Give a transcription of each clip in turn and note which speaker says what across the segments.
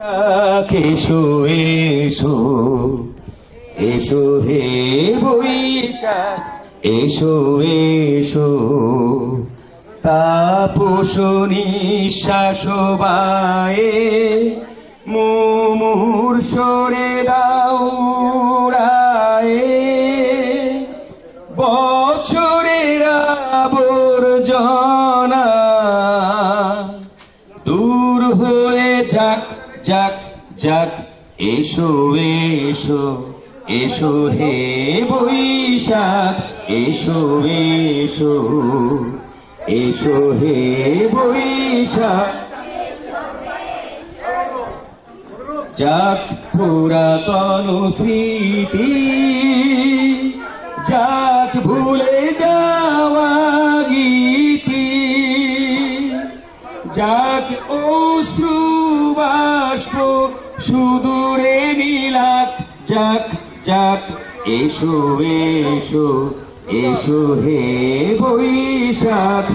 Speaker 1: এসো এসো এসো হে বৈশাখ, এসো এসো। তাপস নিঃশ্বাস বায়ে, মুমুর সরে দাউড়ায়ে বছরের আবর্জনা দূর হয়ে যাক যাক যাক, এসো এসো এসো হে বৈশাখ, এসো এসো এসো হে বৈশাখ। যাক পুরাতন স্মৃতি, যাক ভুলে যাওয়া গীতি, যাক অশ্রু বাষ্প সুদূরে মিলাক যাক যাক, এসো এসো এসো হে বৈশাখ,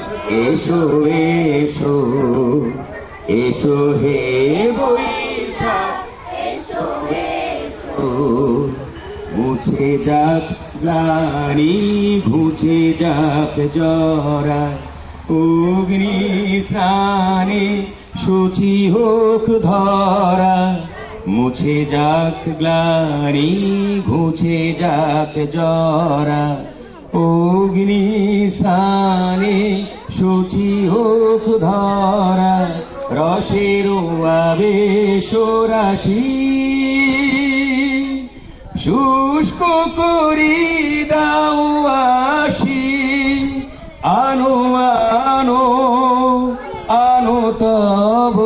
Speaker 1: এসো এসো এসো হে বৈশাখ মুছে যাক গ্লানি ঘুচে যাক জরা অগ্নি স্নানে সূচি হোক ধরা, মুছে যাক গ্লানি, ঘুচে যাক জরা। অগ্নি স্নানে সূচি হোক ধরা, রসের আবেশ শুষ্ক করি দাও আসি আনো আনো আনো তব।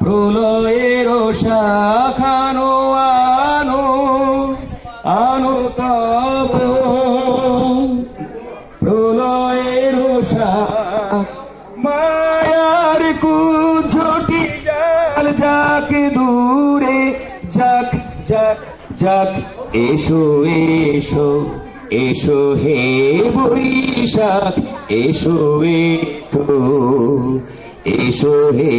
Speaker 1: প্রলয়ের শাখানো, আনো আনো তব। প্রলয়ের মায়ার কুঝটি জাল যাক দূরে, যাক যাক যাক, এসো এসো। এসো হে বৈশাখ, এসো এসো এসো হে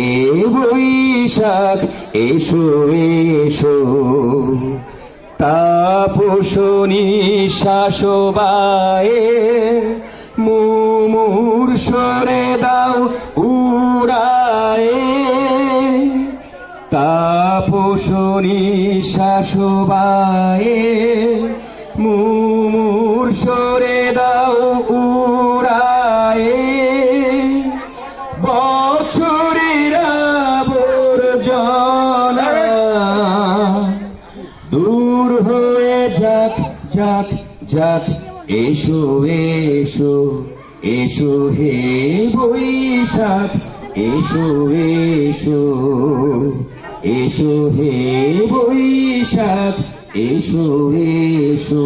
Speaker 1: বৈশাখ, এসো এসো। তাপস নিঃশ্বাস বায়ে মুমুর সরে দাও উড়ায়ে। তাপস নিঃশ্বাস মুমুর সরে দাও উড়ায়ে। বছরের আবর্জনা দূর হয়ে যাক যাক যাক। এসো এসো এসো হে বৈশাখ। এসো এসো এসো হে বৈশাখ। এসো এসো।